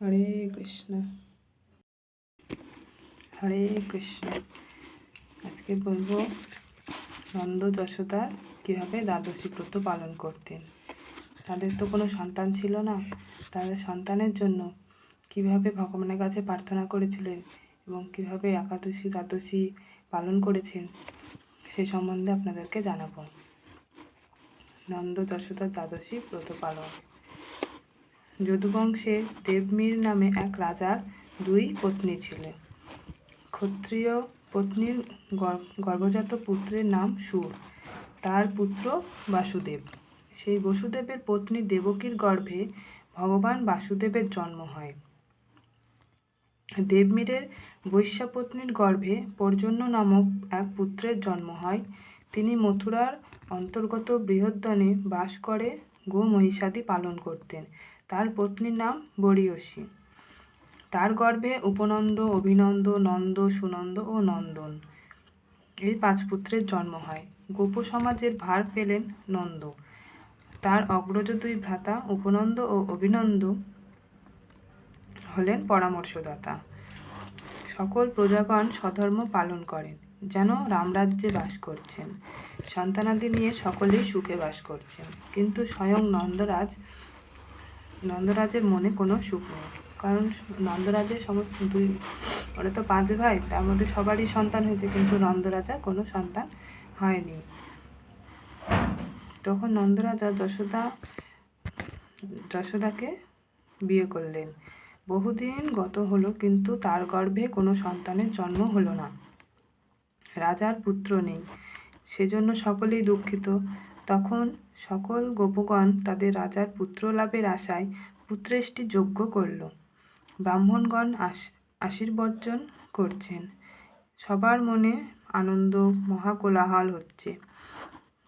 হরে কৃষ্ণ। হরে কৃষ্ণ। আজকে বলব নন্দ যশোদা কীভাবে দ্বাদশী ব্রত পালন করতেন? তাদের তো কোনো সন্তান ছিল না। তাদের সন্তানের জন্য কীভাবে ভগবানের কাছে প্রার্থনা করেছিলেন এবং কীভাবে একাদশী, দ্বাদশী পালন করেছেন সে সম্বন্ধে আপনাদেরকে জানাব। নন্দ যশোদার দ্বাদশী ব্রত পালন। যদুবংশে দেবমীর নামে এক রাজার দুই পত্নী ছিলেন। ক্ষত্রিয় পত্নীর গর- গর্ভজাত পুত্রের নাম সুর। তার পুত্র বাসুদেব। সেই বসুদেবের পত্নী দেবকীর গর্ভে ভগবান বাসুদেবের জন্ম হয়। দেবমীরের বৈশ্যাপত্নীর গর্ভে পর্জন্য নামক এক পুত্রের জন্ম হয়। তিনি মথুরার অন্তর্গত বৃহদ্দনে বাস করে গো মহিষাদি পালন করতেন। তার পত্নীর নাম বরিয়সী তার গর্ভে উপনন্দ, অভিনন্দ, নন্দ, সুনন্দ ও নন্দন। এই পাঁচ পুত্রের জন্ম হয়। গোপ সমাজের ভার পেলেন নন্দ। তার অগ্রজ দুই ভ্রাতা উপনন্দ ও অভিনন্দ হলেন পরামর্শদাতা। সকল প্রজাগণ স্বধর্ম পালন করেন, যেন রামরাজ্যে বাস করছেন। সন্তানাদি নিয়ে সকলেই সুখে বাস করছেন। কিন্তু স্বয়ং নন্দরাজ নন্দরাজের মনে কোনো সুখ নেই। কারণ নন্দরাজের সমস্ত দুই, ওরা তো পাঁচ ভাই, তার মধ্যে সবারই সন্তান হয়েছে, কিন্তু নন্দরাজা কোনো সন্তান হয়নি। তখন নন্দরাজা যশোদা, যশোদাকে বিয়ে করলেন। বহুদিন গত হলো, কিন্তু তার গর্ভে কোনো সন্তানের জন্ম হলো না। রাজার পুত্র নেই, সেজন্য সকলেই দুঃখিত। তখন সকল গোপগণ তাদের রাজার পুত্র লাভের আশায় পুত্রেষ্টি যজ্ঞ করল। ব্রাহ্মণগণ আশ আশীর্বর্জন করছেন। সবার মনে আনন্দ, মহাকোলাহল হচ্ছে।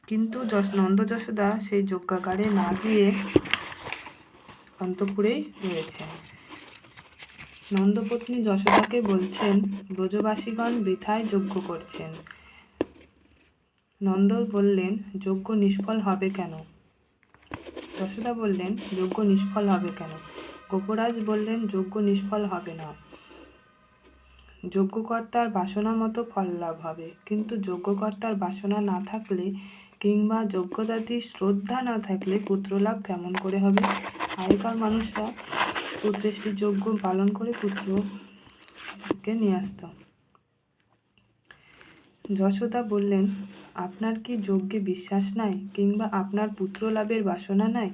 কিন্তু নন্দ যশোদা সেই যজ্ঞাগারে না গিয়ে অন্তপুরেই রয়েছেন। নন্দপত্নী যশোদাকে বলছেন, ব্রজবাসীগণ বৃথায় যজ্ঞ করছেন। নন্দ বললেন যজ্ঞ নিষ্ফল হবে কেন? যশোদা বললেন যজ্ঞ নিষ্ফল হবে কেন? গোপরাজ বললেন যজ্ঞ নিষ্ফল হবে না। যজ্ঞকর্তার বাসনা মতো ফল লাভ হবে। কিন্তু যজ্ঞকর্তার বাসনা না থাকলে কিংবা যোগ্যতাতি শ্রদ্ধা না থাকলে পুত্রলাভ কেমন করে হবে? আগেকার মানুষরা পুত্রেষ্টির যজ্ঞ পালন করে পুত্রকে নিয়ে আসতো। যশোদা বললেন, আপনার কি যজ্ঞে বিশ্বাস নাই কিংবা আপনার পুত্র লাভের বাসনা নাই?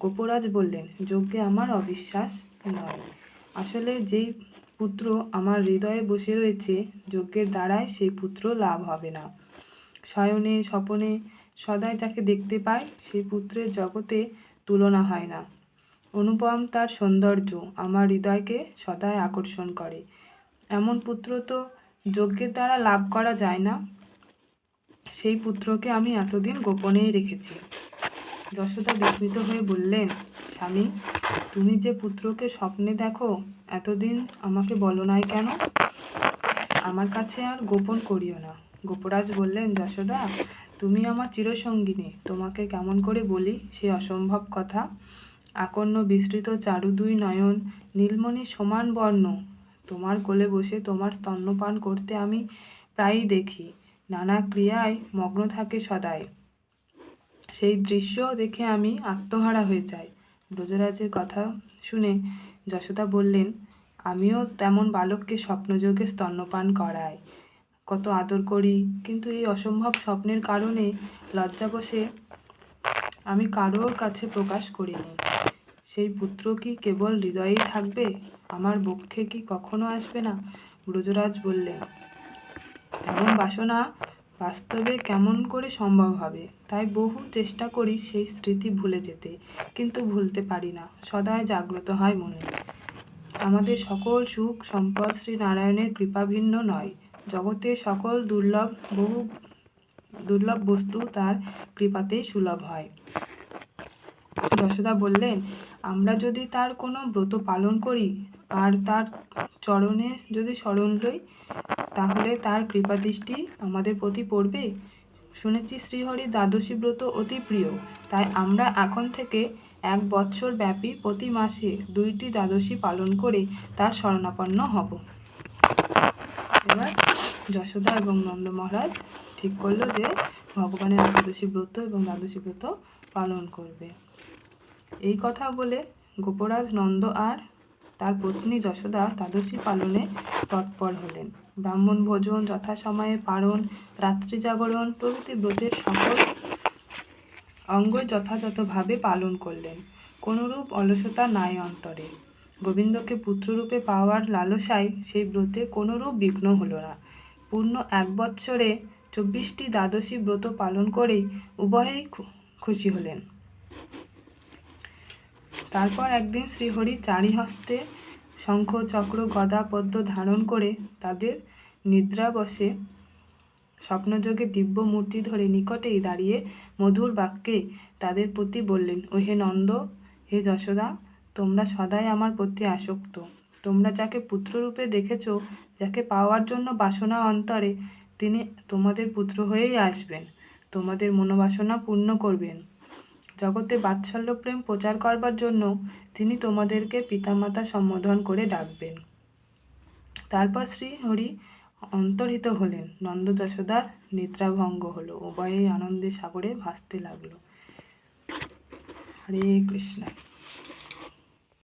গোপরাজ বললেন, যজ্ঞে আমার অবিশ্বাস নয়। আসলে যেই পুত্র আমার হৃদয়ে বসে রয়েছে, যজ্ঞের দ্বারাই সেই পুত্র লাভ হবে না। শয়নে, স্বপনে সদাই তাকে দেখতে পায়, সেই পুত্রের জগতে তুলনা হয় না। অনুপম তার সৌন্দর্য, আমার হৃদয়কে সদাই আকর্ষণ করে। এমন পুত্র তো যজ্ঞের দ্বারা লাভ করা যায় না। সেই পুত্রকে আমি এতদিন গোপনেই রেখেছি। যশোদা বিস্মিত হয়ে বললেন, স্বামী, তুমি যে পুত্রকে স্বপ্নে দেখো, এতদিন আমাকে বলো নাই কেন? আমার কাছে আর গোপন করিও না। গোপরাজ বললেন, যশোদা, তুমি আমার চিরসঙ্গিনী, তোমাকে কেমন করে বলি সে অসম্ভব কথা। আকর্ণ বিস্তৃত চারু দুই নয়ন, নীলমণি সমান বর্ণ তোমার কোলে বসে তোমার স্তন্যপান করতে আমি প্রায়ই দেখি। নানা ক্রিয়ায় মগ্ন থাকে সদাই। সেই দৃশ্য দেখে আমি আত্মহারা হয়ে যাই। ব্রজরাজের কথা শুনে যশোদা বললেন, আমিও তেমন বালককে স্বপ্নযোগে স্তন্যপান করাই। কত আদর করি, কিন্তু এই অসম্ভব স্বপ্নের কারণে লজ্জাবশে আমি কারোর কাছে প্রকাশ করিনি। সেই পুত্র কি কেবল হৃদয়েই থাকবে? আমার বক্ষে কি কখনো আসবে না? ব্রজরাজ বললেন, এমন বাসনা বাস্তবে কেমন করে সম্ভব হবে? তাই বহু চেষ্টা করি সেই স্মৃতি ভুলে যেতে, কিন্তু ভুলতে পারি না। সদায় জাগ্রত হয় মনে। আমাদের সকল সুখ সম্পদ শ্রী নারায়ণের কৃপাভিন্ন নয়। জগতে সকল দুর্লভ বহু দুর্লভ বস্তু তার কৃপাতেই সুলভ হয়। যশোদা বললেন, আমরা যদি তার কোনো ব্রত পালন করি আর তার চরণে যদি স্মরণ লই তাহলে তার কৃপাদৃষ্টি আমাদের প্রতি পড়বে। শুনেছি শ্রীহরি দ্বাদশী ব্রত অতি প্রিয়। তাই আমরা এখন থেকে এক বৎসর ব্যাপী প্রতি মাসে দুইটি দ্বাদশী পালন করে তার শরণাপন্ন হব। এবার যশোদা এবং নন্দ মহারাজ ঠিক করল যে ভগবানের একাদশী ব্রত এবং দ্বাদশী ব্রত পালন করবে। এই কথা বলে গোপরাজ নন্দ আর তার পত্নী যশোদা দ্বাদশী পালনে তৎপর হলেন। ব্রাহ্মণ ভোজন যথাসময়ে পারণ, রাত্রি জাগরণ প্রভৃতি ব্রতের সকল অঙ্গই যথাযথভাবে পালন করলেন। কোনরূপ অলসতা নাই অন্তরে। গোবিন্দকে পুত্ররূপে পাওয়ার লালসায় সেই ব্রতে কোনরূপ বিঘ্ন হলো না। পূর্ণ এক বৎসরে চব্বিশটি দ্বাদশী ব্রত পালন করেই উভয়েই খুশি হলেন। তারপর একদিন শ্রীহরি চারি হস্তে শঙ্খ চক্র গদা পদ্ম ধারণ করে তাদের নিদ্রাবশে স্বপ্নযোগে দিব্য মূর্তি ধরে নিকটেই দাঁড়িয়ে মধুর বাক্যে তাদের প্রতি বললেন ও হে নন্দ, হে যশোদা, তোমরা সদাই আমার প্রতি আসক্ত। তোমরা যাকে পুত্ররূপে দেখেছ, যাকে পাওয়ার জন্য বাসনা অন্তরে তিনি তোমাদের পুত্র হয়েই আসবেন। তোমাদের মনোবাসনা পূর্ণ করবেন। জগতে বাৎসল্য প্রেম প্রচার করবার জন্য তিনি তোমাদেরকে পিতামাতা সম্বোধন করে ডাকবেন। তারপর শ্রী হরি অন্তর্হিত হলেন। নন্দ যশোদার নিদ্রাভঙ্গ হলো। উভয়েই আনন্দে সাগরে ভাসতে লাগল। হরে কৃষ্ণ।